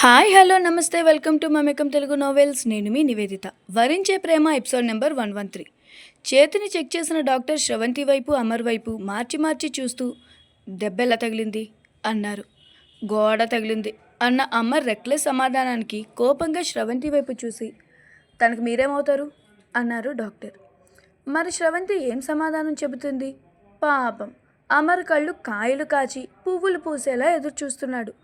Hi hello నమస్తే welcome to Mamekam Telugu novels. నేను మీ Nivedita. Varinche Prema episode number one one three. చేతిని check చేసిన doctor Sravanthi వైపు అమర్ వైపు మార్చి మార్చి చూస్తూ దెబ్బెలా తగిలింది? అన్నారు. గోడ తగిలింది అన్న అమర్ రెక్లెస్ సమాధానానికి కోపంగా శ్రవంతి వైపు చూసి తనకు మీరేమవుతారు? అన్నారు డాక్టర్. మరి శ్రవంతి ఏం సమాధానం చెబుతుంది? పాపం. అమర్ కళ్ళు కాయలు కాచి పువ్వులు పూసేలా ఎదురు చూస్తున్నాడు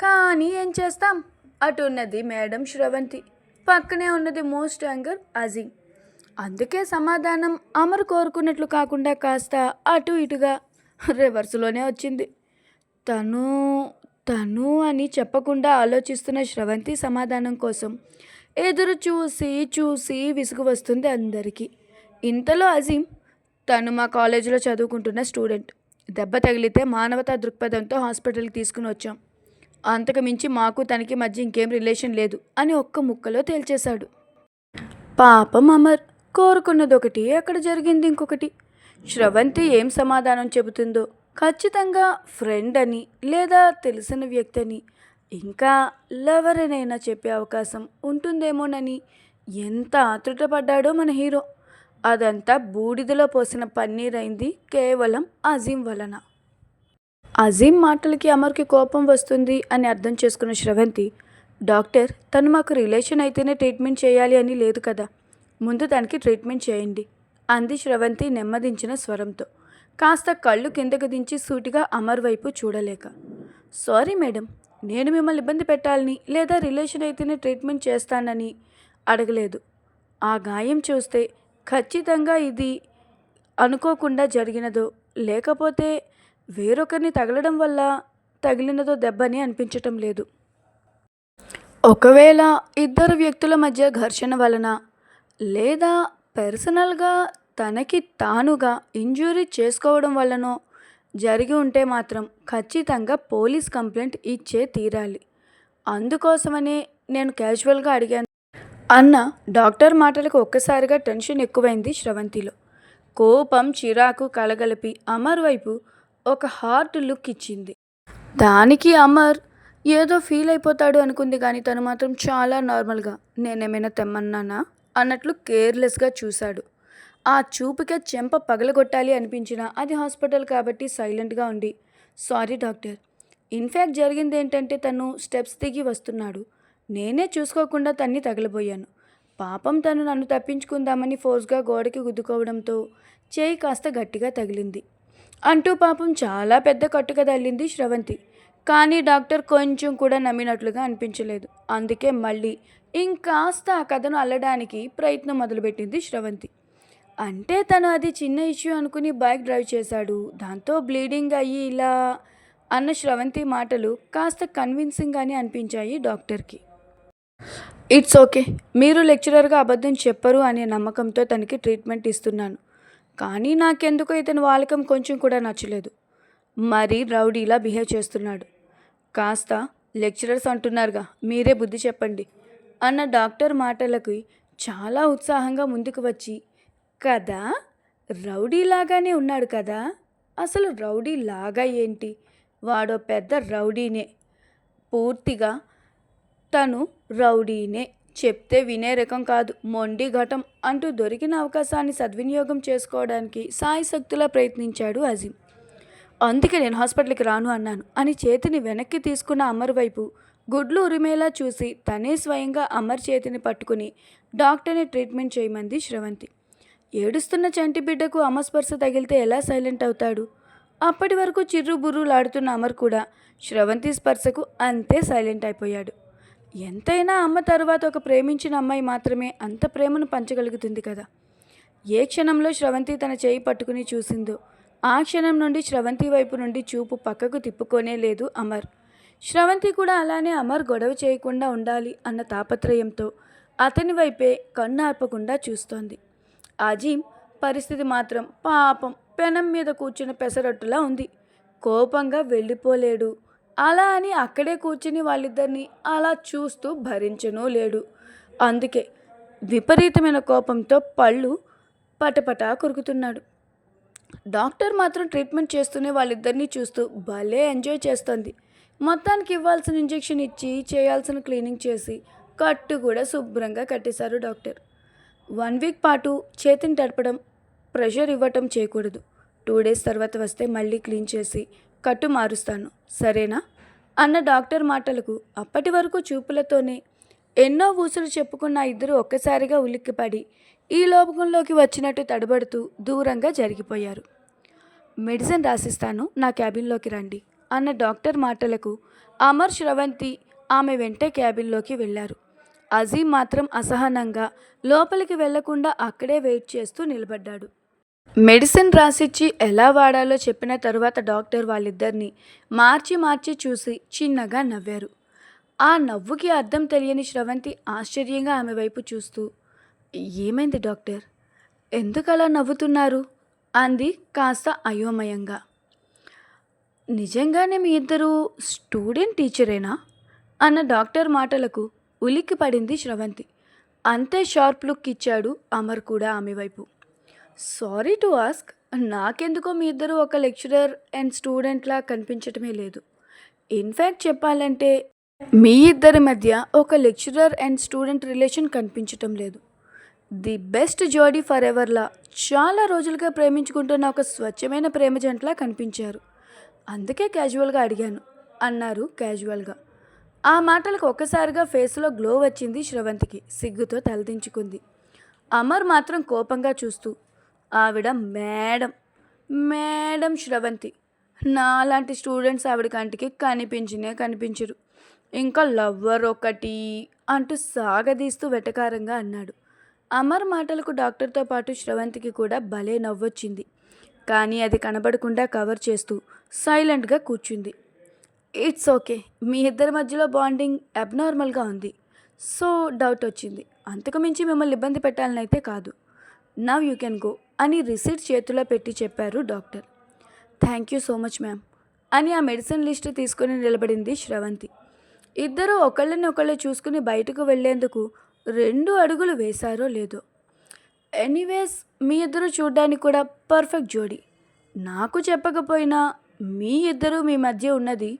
కానీ ఏం చేస్తాం? అటు ఉన్నది మేడం శ్రవంతి పక్కనే ఉన్నది మోస్ట్ యాంగర్ అజీమ్. అందుకే సమాధానం అమరు కోరుకున్నట్లు కాకుండా కాస్త అటు ఇటుగా రివర్స్లోనే వచ్చింది. తను తను అని చెప్పకుండా ఆలోచిస్తున్న శ్రవంతి సమాధానం కోసం ఎదురు చూసి చూసి విసుగు వస్తుంది అందరికీ. ఇంతలో అజీం తను మా కాలేజీలో చదువుకుంటున్న స్టూడెంట్. దెబ్బ తగిలితే మానవతా దృక్పథంతో హాస్పిటల్కి తీసుకుని వచ్చాం. అంతకు మించి మాకు తనకి మధ్య ఇంకేం రిలేషన్ లేదు అని ఒక్క ముక్కలో తేల్చేశాడు. పాపం అమర్ కోరుకున్నది ఒకటి అక్కడ జరిగింది ఇంకొకటి. శ్రవంతి ఏం సమాధానం చెబుతుందో ఖచ్చితంగా ఫ్రెండ్ అని లేదా తెలిసిన వ్యక్తి అని ఇంకా లవరనైనా చెప్పే అవకాశం ఉంటుందేమోనని ఎంత ఆతృతపడ్డాడో మన హీరో. అదంతా బూడిదలో పోసిన పన్నీర్ అయింది కేవలం అజీం వలన. అజీం మాటలకి అమర్కి కోపం వస్తుంది అని అర్థం చేసుకున్న శ్రవంతి డాక్టర్ తను మాకు రిలేషన్ అయితేనే ట్రీట్మెంట్ చేయాలి అని లేదు కదా ముందు తనకి ట్రీట్మెంట్ చేయండి అంది శ్రవంతి నెమ్మదించిన స్వరంతో. కాస్త కళ్ళు కిందకు దించి సూటిగా అమర్ వైపు చూడలేక. సారీ మేడం నేను మిమ్మల్ని ఇబ్బంది పెట్టాలని లేదా రిలేషన్ అయితేనే ట్రీట్మెంట్ చేస్తానని అడగలేదు. ఆ గాయం చూస్తే ఖచ్చితంగా ఇది అనుకోకుండా జరిగినదో లేకపోతే వేరొకరిని తగలడం వల్ల తగిలినదో దెబ్బని అనిపించటం లేదు. ఒకవేళ ఇద్దరు వ్యక్తుల మధ్య ఘర్షణ వలన లేదా పర్సనల్గా తనకి తానుగా ఇంజురీ చేసుకోవడం వల్లనో జరిగి ఉంటే మాత్రం ఖచ్చితంగా పోలీస్ కంప్లైంట్ ఇచ్చే తీరాలి. అందుకోసమనే నేను క్యాజువల్గా అడిగాను. అన్న డాక్టర్ మాటలకు ఒక్కసారిగా టెన్షన్ ఎక్కువైంది శ్రవంతిలో. కోపం చిరాకు కలగలిపి అమర్ వైపు ఒక హార్ట్ లుక్ ఇచ్చింది. దానికి అమర్ ఏదో ఫీల్ అయిపోతాడు అనుకుంది కానీ తను మాత్రం చాలా నార్మల్గా నేనేమైనా తెమ్మన్నానా? అన్నట్లు కేర్లెస్గా చూశాడు. ఆ చూపుకే చెంప పగలగొట్టాలి అనిపించినా అది హాస్పిటల్ కాబట్టి సైలెంట్గా ఉండి సారీ డాక్టర్ ఇన్ఫ్యాక్ట్ జరిగింది ఏంటంటే తను స్టెప్స్ దిగి వస్తున్నాడు. నేనే చూసుకోకుండా తన్ని తగలబోయాను. పాపం తను నన్ను తప్పించుకుందామని ఫోర్స్గా గోడకి గుద్దుకోవడంతో చేయి కాస్త గట్టిగా తగిలింది. అంటూ పాపం చాలా పెద్ద కట్టుక తల్లింది శ్రవంతి. కానీ డాక్టర్ కొంచెం కూడా నమ్మినట్లుగా అనిపించలేదు. అందుకే మళ్ళీ ఇంకాస్త ఆ కథను అల్లడానికి ప్రయత్నం మొదలుపెట్టింది శ్రవంతి. అంటే తను అది చిన్న ఇష్యూ అనుకుని బైక్ డ్రైవ్ చేశాడు. దాంతో బ్లీడింగ్ అయ్యి ఇలా అన్న శ్రవంతి మాటలు కాస్త కన్విన్సింగ్గానే అనిపించాయి డాక్టర్కి. ఇట్స్ ఓకే మీరు లెక్చరర్గా అబద్ధం చెప్పరు అనే నమ్మకంతో తనకి ట్రీట్మెంట్ ఇస్తున్నాను. కానీ నాకెందుకో ఇతని వాలకం కొంచెం కూడా నచ్చలేదు. మరీ రౌడీలా బిహేవ్ చేస్తున్నాడు. కాస్త లెక్చరర్స్ అంటున్నారుగా మీరే బుద్ధి చెప్పండి అన్న డాక్టర్ మాటలకి చాలా ఉత్సాహంగా ముందుకు వచ్చి కదా? రౌడీలాగానే ఉన్నాడు కదా? అసలు రౌడీ లాగా ఏంటి? వాడో పెద్ద రౌడీనే. పూర్తిగా తను రౌడీనే. చెప్తే వినే రకం కాదు. మొండి ఘటం అంటూ దొరికిన అవకాశాన్ని సద్వినియోగం చేసుకోవడానికి సాయశక్తులా ప్రయత్నించాడు అజీం అందుకే నేను హాస్పిటల్కి రాను అన్నాను. అని చేతిని వెనక్కి తీసుకున్న అమర్ వైపు గుడ్లు ఉరిమేలా చూసి తనే స్వయంగా అమర్ చేతిని పట్టుకుని డాక్టర్ని ట్రీట్మెంట్ చేయమంది శ్రవంతి. ఏడుస్తున్న చంటి బిడ్డకు అమస్పర్శ తగిలితే ఎలా సైలెంట్ అవుతాడు? అప్పటి వరకు చిర్రు బుర్రులాడుతున్న అమర్ కూడా శ్రవంతి స్పర్శకు అంతే సైలెంట్ అయిపోయాడు. ఎంతైనా అమ్మ తరువాత ఒక ప్రేమించిన అమ్మాయి మాత్రమే అంత ప్రేమను పంచగలుగుతుంది కదా. ఏ క్షణంలో శ్రవంతి తన చేయి పట్టుకుని చూసిందో ఆ క్షణం నుండి శ్రవంతి వైపు నుండి చూపు పక్కకు తిప్పుకోనే లేదు అమర్. శ్రవంతి కూడా అలానే అమర్ గొడవ చేయకుండా ఉండాలి అన్న తాపత్రయంతో అతని వైపే కన్ను ఆర్పకుండా చూస్తోంది. అజీం పరిస్థితి మాత్రం పాపం పెనం మీద కూర్చున్న పెసరట్టులా ఉంది. కోపంగా వెళ్ళిపోలేడు. అలా అని అక్కడే కూర్చుని వాళ్ళిద్దరిని అలా చూస్తూ భరించనూ లేడు. అందుకే విపరీతమైన కోపంతో పళ్ళు పటపటా కొరుకుతున్నాడు. డాక్టర్ మాత్రం ట్రీట్మెంట్ చేస్తూనే వాళ్ళిద్దరినీ చూస్తూ భలే ఎంజాయ్ చేస్తుంది. మొత్తానికి ఇవ్వాల్సిన ఇంజెక్షన్ ఇచ్చి చేయాల్సిన క్లీనింగ్ చేసి కట్టు కూడా శుభ్రంగా కట్టేశారు డాక్టర్. వన్ వీక్ పాటు చేతిని తడపడం ప్రెషర్ ఇవ్వటం చేయకూడదు. టూ డేస్ తర్వాత వస్తే మళ్ళీ క్లీన్ చేసి కట్టు మారుస్తాను సరేనా? అన్న డాక్టర్ మాటలకు అప్పటి వరకు చూపులతోనే ఎన్నో ఊసులు చెప్పుకున్న ఇద్దరు ఒక్కసారిగా ఉలిక్కిపడి ఈ లోపంలోకి వచ్చినట్టు తడబడుతూ దూరంగా జరిగిపోయారు. మెడిసిన్ రాసిస్తాను నా క్యాబిన్లోకి రండి అన్న డాక్టర్ మాటలకు అమర్ శ్రవంతి ఆమె వెంటే క్యాబిన్లోకి వెళ్ళారు. అజీం మాత్రం అసహనంగా లోపలికి వెళ్ళకుండా అక్కడే వెయిట్ చేస్తూ నిలబడ్డాడు. మెడిసిన్ రాసిచ్చి ఎలా వాడాలో చెప్పిన తరువాత డాక్టర్ వాళ్ళిద్దరిని మార్చి మార్చి చూసి చిన్నగా నవ్వారు. ఆ నవ్వుకి అర్థం తెలియని శ్రవంతి ఆశ్చర్యంగా ఆమె వైపు చూస్తూ ఏమైంది డాక్టర్? ఎందుకు అలా నవ్వుతున్నారు? అంది కాస్త అయోమయంగా. నిజంగానే మీ ఇద్దరు స్టూడెంట్ టీచరేనా? అన్న డాక్టర్ మాటలకు ఉలిక్కి పడింది శ్రవంతి. అంతే షార్ప్ లుక్ ఇచ్చాడు అమర్ కూడా ఆమె వైపు. Sorry to ask. నాకెందుకో మీ ఇద్దరు ఒక లెక్చరర్ అండ్ స్టూడెంట్లా కనిపించటమే లేదు. ఇన్ఫ్యాక్ట్ చెప్పాలంటే మీ ఇద్దరి మధ్య ఒక లెక్చరర్ అండ్ స్టూడెంట్ రిలేషన్ కనిపించటం లేదు. ది బెస్ట్ జోడీ ఫర్ ఎవర్లా చాలా రోజులుగా ప్రేమించుకుంటున్న ఒక స్వచ్ఛమైన ప్రేమ జంటలా కనిపించారు. అందుకే క్యాజువల్గా అడిగాను. అన్నారు క్యాజువల్గా ఆ మాటలకు ఒక్కసారిగా ఫేస్లో గ్లో వచ్చింది శ్రవంతికి సిగ్గుతో తలదించుకుంది. అమర్ మాత్రం కోపంగా చూస్తూ ఆవిడ మేడం. మేడం శ్రవంతి. నాలాంటి స్టూడెంట్స్ ఆవిడ కంటికి కనిపించినే కనిపించరు. ఇంకా లవ్వర్ ఒకటి అంటూ సాగదీస్తూ వెటకారంగా అన్నాడు. అమర్ మాటలకు డాక్టర్తో పాటు శ్రవంతికి కూడా భలే నవ్వొచ్చింది. కానీ అది కనబడకుండా కవర్ చేస్తూ సైలెంట్గా కూర్చుంది. It's okay. మీ ఇద్దరి మధ్యలో బాండింగ్ అబ్నార్మల్గా ఉంది. సో డౌట్ వచ్చింది. అంతకు మించి మిమ్మల్ని ఇబ్బంది పెట్టాలని అయితే కాదు. Now you can go. అని రిసీట్ చేతిలో పెట్టి చెప్పారు doctor. Thank you so much ma'am అని ఆ మెడిసిన్ లిస్ట్ తీసుకుని నిలబడింది శ్రవంతి. ఇద్దరూ ఒకళ్ళని ఒకళ్ళు చూసుకుని బయటకు వెళ్ళేందుకు రెండు అడుగులు వేశారో లేదో. ఎనీవేస్ మీ ఇద్దరు చూడ్డానికి కూడా పర్ఫెక్ట్ జోడీ. నాకు చెప్పకపోయినా మీ ఇద్దరు మీ మధ్య ఉన్నది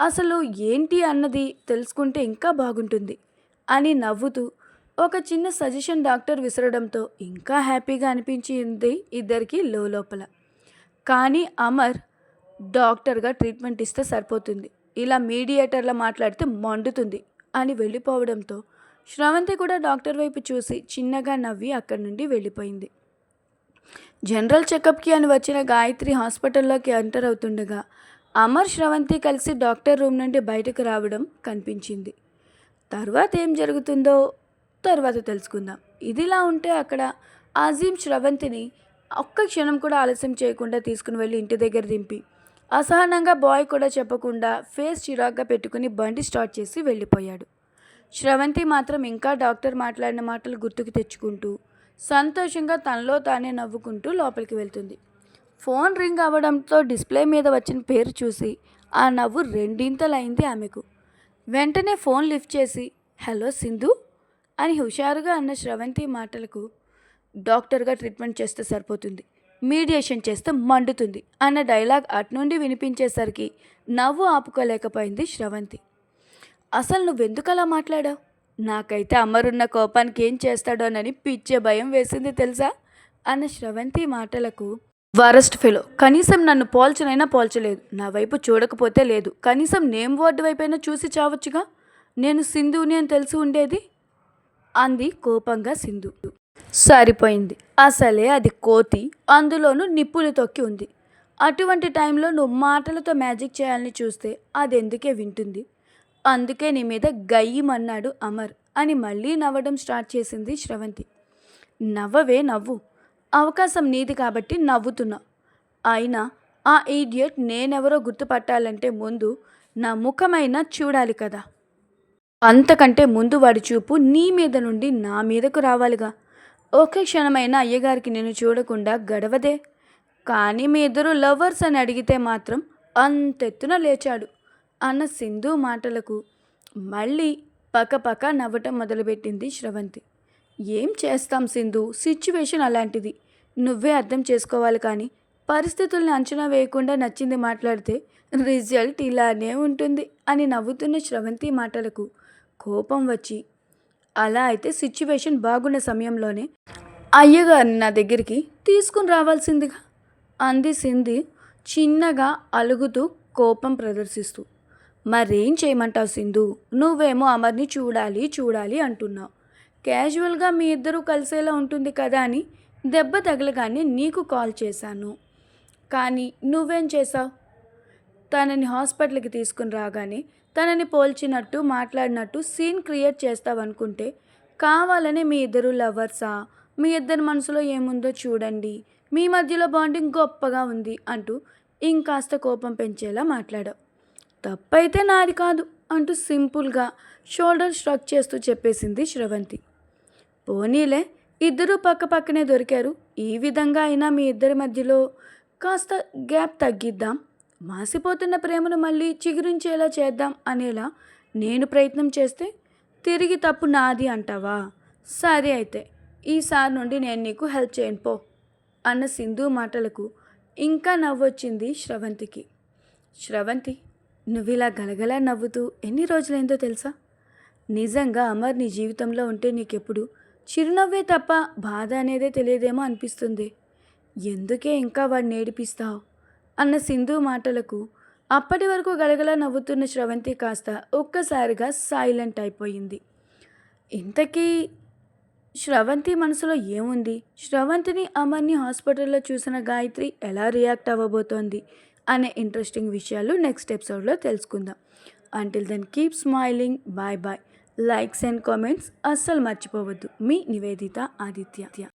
అసలు ఏంటి అన్నది తెలుసుకుంటే ఇంకా బాగుంటుంది అని నవ్వుతూ ఒక చిన్న సజెషన్ డాక్టర్ విసరడంతో ఇంకా హ్యాపీగా అనిపించింది ఇద్దరికి లోపల కానీ అమర్ డాక్టర్గా ట్రీట్మెంట్ ఇస్తే సరిపోతుంది. ఇలా మీడియేటర్లా మాట్లాడితే మండుతుంది అని వెళ్ళిపోవడంతో శ్రవంతి కూడా డాక్టర్ వైపు చూసి చిన్నగా నవ్వి అక్కడి నుండి వెళ్ళిపోయింది. జనరల్ చెకప్కి అని వచ్చిన గాయత్రి హాస్పిటల్లోకి ఎంటర్ అవుతుండగా అమర్ శ్రవంతి కలిసి డాక్టర్ రూమ్ నుండి బయటకు రావడం కనిపించింది. తర్వాత ఏం జరుగుతుందో తర్వాత తెలుసుకుందాం. ఇదిలా ఉంటే అక్కడ అజీం శ్రవంతిని ఒక్క క్షణం కూడా ఆలస్యం చేయకుండా తీసుకుని వెళ్ళి ఇంటి దగ్గర దింపి అసహనంగా బాయ్ కూడా చెప్పకుండా ఫేస్ చిరాగ్గా పెట్టుకుని బండి స్టార్ట్ చేసి వెళ్ళిపోయాడు. శ్రవంతి మాత్రం ఇంకా డాక్టర్ మాట్లాడిన మాటలు గుర్తుకు తెచ్చుకుంటూ సంతోషంగా తనలో తానే నవ్వుకుంటూ లోపలికి వెళ్తుంది. ఫోన్ రింగ్ అవ్వడంతో డిస్ప్లే మీద వచ్చిన పేరు చూసి ఆ నవ్వు రెండింతలైంది ఆమెకు. వెంటనే ఫోన్ లిఫ్ట్ చేసి హలో సింధు అని హుషారుగా అన్న శ్రవంతి మాటలకు డాక్టర్గా ట్రీట్మెంట్ చేస్తే సరిపోతుంది. మీడియేషన్ చేస్తే మండుతుంది అన్న డైలాగ్ అటు నుండి వినిపించేసరికి నవ్వు ఆపుకోలేకపోయింది శ్రవంతి అసలు నువ్వెందుకు అలా మాట్లాడావు? నాకైతే అమరున్న కోపానికి ఏం చేస్తాడోనని పిచ్చే భయం వేసింది తెలుసా? అన్న శ్రవంతి మాటలకు వరస్ట్ ఫెలో. కనీసం నన్ను పోల్చనైనా పోల్చలేదు. నా వైపు చూడకపోతే లేదు. కనీసం నేమ్ వార్డు వైపైనా చూసి చావచ్చుగా? నేను సింధుని అని తెలిసి ఉండేది? అంది కోపంగా సింధు. సరిపోయింది. అసలే అది కోతి అందులోనూ నిప్పులు తొక్కి ఉంది. అటువంటి టైంలో నువ్వు మాటలతో మ్యాజిక్ చేయాలని చూస్తే అది ఎందుకే వింటుంది? అందుకే నీ మీద గయ్యమన్నాడు అమర్ అని మళ్ళీ నవ్వడం స్టార్ట్ చేసింది శ్రవంతి. నవ్వవే నవ్వు. అవకాశం నీది కాబట్టి నవ్వుతున్నా. అయినా ఆ ఈడియట్ నేనెవరో గుర్తుపట్టాలంటే ముందు నా ముఖమైనా చూడాలి కదా. అంతకంటే ముందు వాడి చూపు నీ మీద నుండి నా మీదకు రావాలిగా. ఒకే క్షణమైన అయ్యగారికి నేను చూడకుండా గడవదే. కానీ మీ ఇద్దరు లవర్స్ అని అడిగితే మాత్రం అంతెత్తున లేచాడు. అన్న సింధు మాటలకు మళ్ళీ పక్కపక్క నవ్వటం మొదలుపెట్టింది శ్రవంతి. ఏం చేస్తాం సింధు? సిచ్యువేషన్ అలాంటిది. నువ్వే అర్థం చేసుకోవాలి కానీ పరిస్థితుల్ని అంచనా వేయకుండా నచ్చింది మాట్లాడితే రిజల్ట్ ఇలానే ఉంటుంది అని నవ్వుతున్న శ్రవంతి మాటలకు కోపం వచ్చి అలా అయితే సిచ్యువేషన్ బాగున్న సమయంలోనే అయ్యగారిని నా దగ్గరికి తీసుకుని రావాల్సిందిగా అంది సింధి చిన్నగా అలుగుతూ కోపం ప్రదర్శిస్తూ. మరేం చేయమంటావు సింధు? నువ్వేమో అమర్ని చూడాలి చూడాలి అంటున్నావు. క్యాజువల్గా మీ ఇద్దరూ కలిసేలా ఉంటుంది కదా అని దెబ్బ తగలగానే నీకు కాల్ చేశాను. కానీ నువ్వేం చేశావు? తనని హాస్పిటల్కి తీసుకుని రాగానే తనని పోల్చినట్టు మాట్లాడినట్టు సీన్ క్రియేట్ చేస్తావనుకుంటే కావాలని మీ ఇద్దరు లవర్సా? మీ ఇద్దరి మనసులో ఏముందో చూడండి. మీ మధ్యలో బాండింగ్ గొప్పగా ఉంది అంటూ ఇంకాస్త కోపం పెంచేలా మాట్లాడావు. తప్పైతే నాది కాదు అంటూ సింపుల్గా షోల్డర్ స్ట్రక్ చేస్తూ చెప్పేసింది శ్రవంతి. పోనీలే ఇద్దరూ పక్క పక్కనే దొరికారు. ఈ విధంగా అయినా మీ ఇద్దరి మధ్యలో కాస్త గ్యాప్ తగ్గిద్దాం. మాసిపోతున్న ప్రేమను మళ్ళీ చిగురించేలా చేద్దాం అనేలా నేను ప్రయత్నం చేస్తే తిరిగి తప్పు నాది అంటావా? సరే అయితే ఈసారి నుండి నేను నీకు హెల్ప్ చేయను పో అన్న సింధు మాటలకు ఇంకా నవ్వొచ్చింది శ్రవంతికి. శ్రవంతి నువ్వు ఇలా గలగలా నవ్వుతూ ఎన్ని రోజులైందో తెలుసా? నిజంగా అమర్ నీ జీవితంలో ఉంటే నీకెప్పుడు చిరునవ్వే తప్ప బాధ అనేదే తెలియదేమో అనిపిస్తుంది. ఎందుకే ఇంకా వాడిని ఏడిపిస్తావు అన్న సింధు మాటలకు అప్పటి వరకు గలగలా నవ్వుతున్న శ్రవంతి కాస్త ఒక్కసారిగా సైలెంట్ అయిపోయింది. ఇంతకీ శ్రవంతి మనసులో ఏముంది? శ్రవంతిని అమర్ని హాస్పిటల్లో చూసిన గాయత్రి ఎలా రియాక్ట్ అవ్వబోతోంది అనే ఇంట్రెస్టింగ్ విషయాలు నెక్స్ట్ ఎపిసోడ్లో తెలుసుకుందాం. Until then keep smiling bye bye likes and comments అస్సలు మర్చిపోవద్దు. మీ నివేదిత ఆదిత్య.